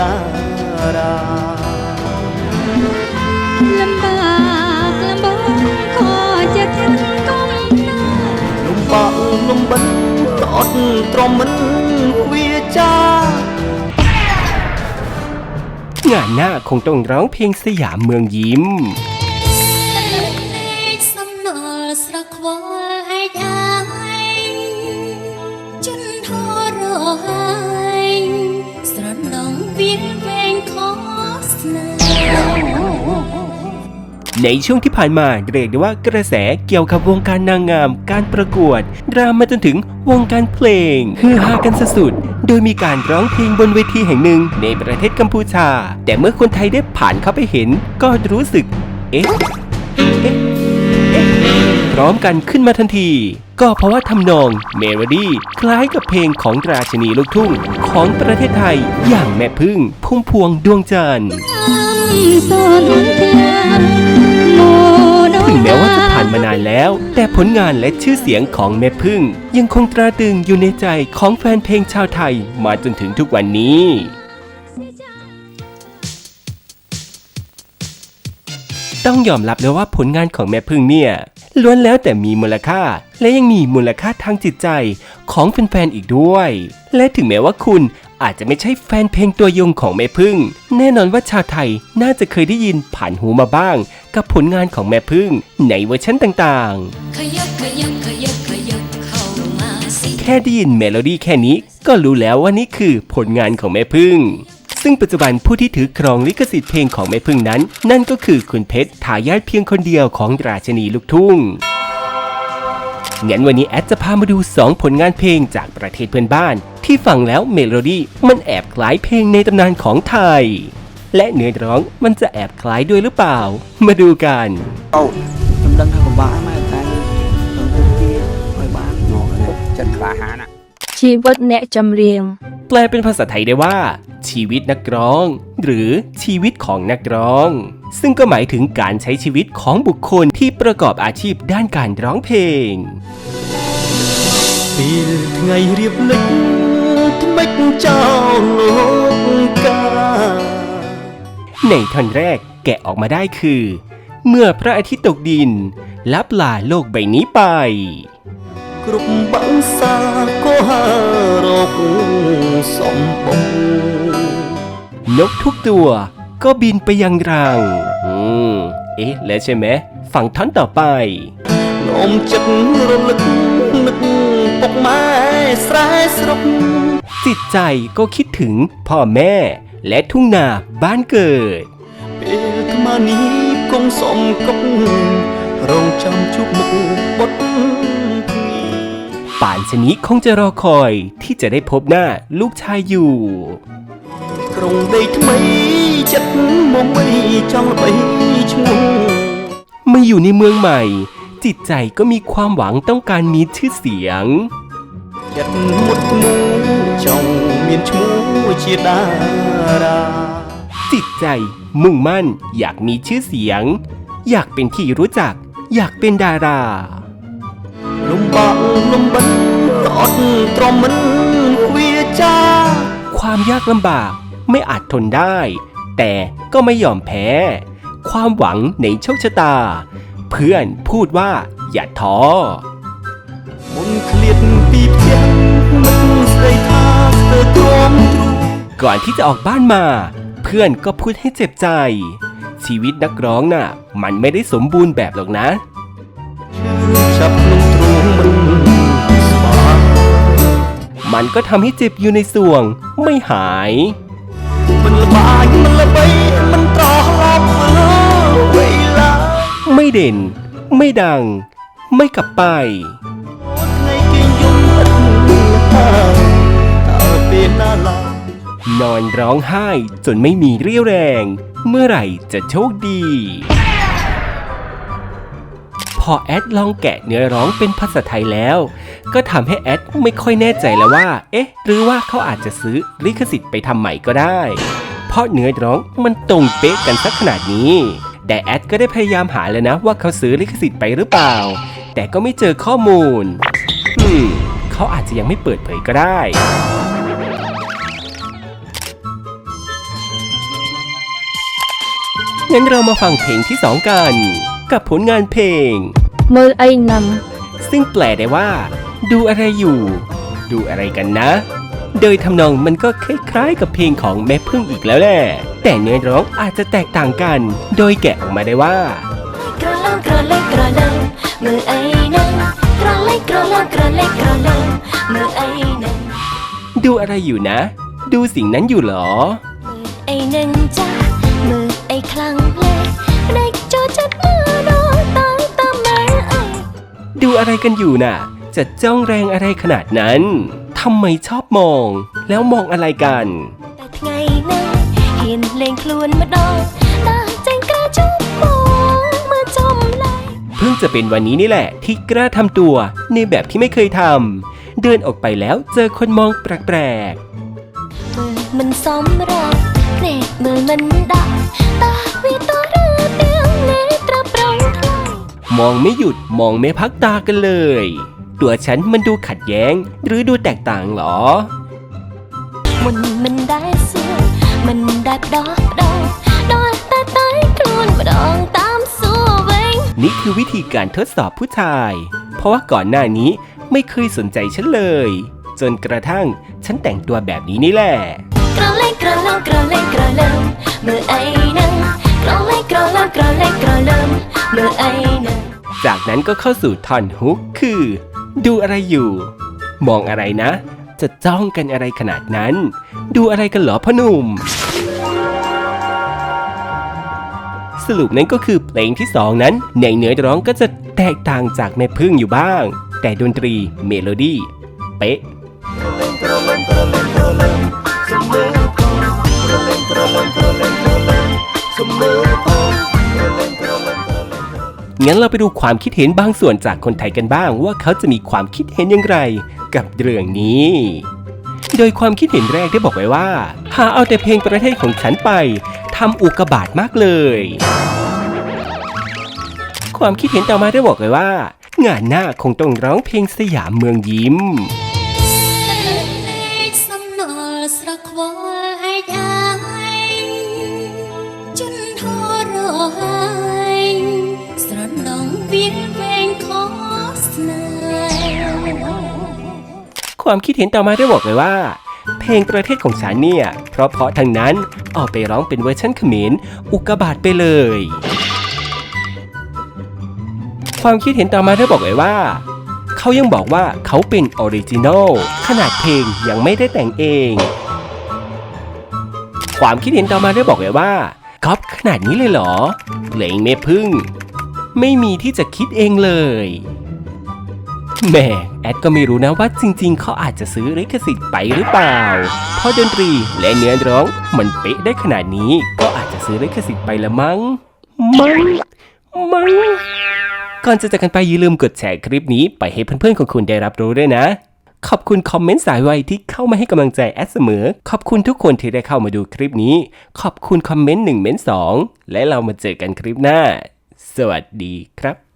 ดาราลำบากลำบากขอจะทิ้งก้มหน้าลำบากลำบันอดตรมันวิจ้างานหน้าคงต้องร้องเพลงสยามเมืองยิ้ม ในช่วงที่ผ่านมาเรียกได้ว่ากระแสเกี่ยวกับวงการนางงาม การประกวดดรามาจนถึงวงการเพลงฮือฮากันสุดๆโดยมีการร้องเพลงบนเวทีแห่งหนึ่งในประเทศกัมพูชา แต่เมื่อคนไทยได้ผ่านเข้าไปเห็น ก็รู้สึก เอ๊ะเอ๊ะเอ๊ะพร้อมกันขึ้นมาทันที ก็เพราะว่าทำนองเมโลดี้คล้ายกับเพลงของราชินีลูกทุ่ง ของประเทศไทยอย่างแม่พึ่งพุ่มพวงดวงจันทร์ ถึงแม้ว่าจะผ่านมานานแล้ว แต่ผลงานและชื่อเสียงของแม่พึ่ง ยังคงตราตรึงอยู่ในใจของแฟนเพลงชาวไทยมาจนถึงทุกวันนี้ต้องยอมรับเลยว่าผลงานของแม่พึ่งเนี่ยล้วนแล้วแต่มีมูลค่า และยังมีมูลค่าทางจิตใจของแฟนๆอีกด้วย และถึงแม้ว่าคุณอาจจะไม่ใช่แฟนเพลงตัวยงของแม่พึ่ง แน่นอนว่าชาวไทยน่าจะเคยได้ยินผ่านหูมาบ้าง กับผลงานของแม่พึ่งในเวอร์ชันต่างๆ ขยับขยับขยับขยับเข้ามาสิแค่ได้ยินเมโลดี้แค่นี้ก็รู้แล้วว่านี่คือผลงานของแม่พึ่ง ซึ่งปัจจุบันผู้ที่ถือครองลิขสิทธิ์เพลงของแม่พึ่งนั้น นั่นก็คือคุณเพชรทายาทเพียงคนเดียวของราชนีลูกทุ่งงั้นวันนี้แอดจะพามาดู 2 ผลงานเพลงจากประเทศเพื่อนบ้าน ที่ฟังแล้วเมโลดี้มันแอบคล้ายเพลงในตำนานของไทย และเนื้อร้องมันจะแอบคล้ายด้วยหรือเปล่า มาดูกัน អូខ្ញុំដឹងថាពិបាកម៉ែតែខ្ញុំទៅជាឲ្យបានមកចិត្តក្លាហានណា ชีวิตអ្នកចម្រៀង แปลเป็นภาษาไทยได้ว่า ชีวิตนักร้อง หรือชีวิตของนักร้อง ซึ่งก็หมายถึงการใช้ชีวิตของบุคคลที่ประกอบอาชีพด้านการร้องเพลง ពេលថ្ងៃរៀបលិចថ្មិចចោលលោកកា ในท่อนแรกแกะออกมาได้คือ เมื่อพระอาทิตย์ตกดิน ลับลาโลกใบนี้ไปกรุบังสาโกฮารกสมบูนกทุกตัวก็บินไปยังรัง อืม เอ๊ะ แล้วใช่ไหมฝั่งท่อนต่อไปนมจัดรมลึกนึกปกไม้สายสรกจิตใจก็คิดถึงพ่อแม่ และทุ่งนาบ้านเกิด ពេលថ្មនេះគង់សំកប់រងចាំជួបមុខបុតភ្ងី ป่านชนิดคงจะรอคอยที่จะได้พบหน้าลูกชายอยู่ ក្រុងដីថ្មីចិត្តមកវិញចង់ល្បីឈ្មោះ มาอยู่ในเมืองใหม่ จิตใจก็มีความหวังต้องการมีชื่อเสียง ចិត្តមុតមូ ចង់មានឈ្មោះជាតារា จิตใจมุ่งมั่น อยากมีชื่อเสียง อยากเป็นที่รู้จัก อยากเป็นดารา លំបាកលំបិនក៏អត់ទ្រាំមិនវាចា ความยากลำบากไม่อาจทนได้ แต่ก็ไม่ยอมแพ้ ความหวังในโชคชะตา เพื่อนพูดว่า อย่าท้อ មុនឃ្លាតពីផ្ទះ ก่อนที่จะออกบ้านมา เพื่อนก็พูดให้เจ็บใจ ชีวิตนักร้องน่ะ มันไม่ได้สมบูรณ์แบบหรอกนะมันก็ทำให้เจ็บอยู่ในส่วง ไม่หาย มันบายมันบมันตอลไม่เด่น ไม่ดัง ไม่กลับไป ยนน้าลนอนร้องไห้จนไม่มีเรี่ยวแรง เมื่อไหร่จะโชคดี พอแอดลองแกะเนื้อร้องเป็นภาษาไทยแล้ว ก็ทำให้แอดไม่ค่อยแน่ใจแล้วว่า เอ๊ะ หรือว่าเขาอาจจะซื้อลิขสิทธิ์ไปทำใหม่ก็ได้ เพราะเนื้อร้องมันตรงเป๊ะกันสักขนาดนี้แต่แอดก็ได้พยายามหาแล้วนะว่าเขาซื้อลิขสิทธิ์ไปหรือเปล่า แต่ก็ไม่เจอข้อมูล อืม เขาอาจจะยังไม่เปิดเผยก็ได้ งั้นเรามาฟังเพลงที่สองกัน กับผลงานเพลง เมื่อไอนัง ซึ่งแปลได้ว่า ดูอะไรอยู่ ดูอะไรกันนะ โดยทำนองมันก็คล้ายๆ กับเพลงของแม่พึ่งอีกแล้วแหละแต่เนื้อร้องอาจจะแตกต่างกัน โดยแกะออกมาได้ว่ากระลังกระเลยกระลงมือไอนังกระเลยกระลังกระเลยกระลงมือไอนังดูอะไรอยู่นะ ดูสิ่งนั้นอยู่หรอ ไอนังจ้า ai khăng lệ Đạch cho chất mưa đó ta ta mãi ai ดูอะไรกันอยู่น่ะ จะจ้องแรงอะไรขนาดนั้น ทำไมชอบมอง แล้วมองอะไรกัน แต่ไงนะเห็นเพลงคลวนมาดองตาใจกระจุกมองมาจมไหลเพิ่งจะเป็นวันนี้นี่แหละ ที่กล้าทำตัวในแบบที่ไม่เคยทำ เดินออกไปแล้วเจอคนมองแปลกๆ มือมันซ้อมเราเกรดมือมันดา องไม่หยุดมองไม่พักตากันเลย ตัวฉันมันดูขัดแย้ง หรือดูแตกต่างหรอ มันมันได้เสียมันได้ดอกดอกดอกตาตายครวนดองตามสู้เวงนี่คือวิธีการทดสอบผู้ชาย เพราะว่าก่อนหน้านี้ไม่เคยสนใจฉันเลย จนกระทั่งฉันแต่งตัวแบบนี้นี่แหละกระเล่กระเล่กระเล่กระเล่เมื่อไอนังกระเล่กระเล่กระเล่กระเล่เมื่อไอ นั้นก็เข้าสู่ท่อนฮุกคือ ดูอะไรอยู่ มองอะไรนะ จะจ้องกันอะไรขนาดนั้น ดูอะไรกันเหรอพ่อหนุ่ม สรุปนั้นก็คือเพลงที่สองนั้น ในเนื้อร้องก็จะแตกต่างจากแม่พึ่งอยู่บ้าง แต่ดนตรีเมโลดี้เป๊ะ งั้นเราไปดูความคิดเห็นบางส่วนจากคนไทยกันบ้าง ว่าเขาจะมีความคิดเห็นอย่างไร กับเรื่องนี้ โดยความคิดเห็นแรกได้บอกไว้ว่า หาเอาแต่เพลงประเทศของฉันไปทำอุกบาทมากเลย ความคิดเห็นต่อมาได้บอกไว้ว่า งานหน้าคงต้องร้องเพลงสยามเมืองยิ้มให้นทรห ความคิดเห็นต่อมาได้บอกเลยว่า เพลงประเทศของฉันเนี่ย เพราะเพราะทางนั้นเอาไปร้องเป็นเวอร์ชันเขมรอุกบาทไปเลย ความคิดเห็นต่อมาได้บอกเลยว่าเขายังบอกว่าเขาเป็นออริจินอลขนาดเพลงยังไม่ได้แต่งเอง ความคิดเห็นต่อมาได้บอกเลยว่าก๊อปขนาดนี้เลยเหรอเพลงเมพึ่ง ไม่มีที่จะคิดเองเลยแหม่แอดก็ไม่รู้นะว่าจริงๆ เขาอาจจะซื้อลิขสิทธิ์ไปหรือเปล่า เพราะดนตรีและเนื้อร้องมันเป๊ะได้ขนาดนี้ ก็อาจจะซื้อลิขสิทธิ์ไปละมั้ง มั้ง มั้ง ก่อนจะจากกันไปอย่าลืมกดแชร์คลิปนี้ไปให้เพื่อนๆของคุณได้รับรู้ด้วยนะ ขอบคุณคอมเมนต์สายไวที่เข้ามาให้กำลังใจแอดเสมอ ขอบคุณทุกคนที่ได้เข้ามาดูคลิปนี้ ขอบคุณคอมเมนต์หนึ่งเมนสองและเรามาเจอกันคลิปหน้า สวัสดีครับ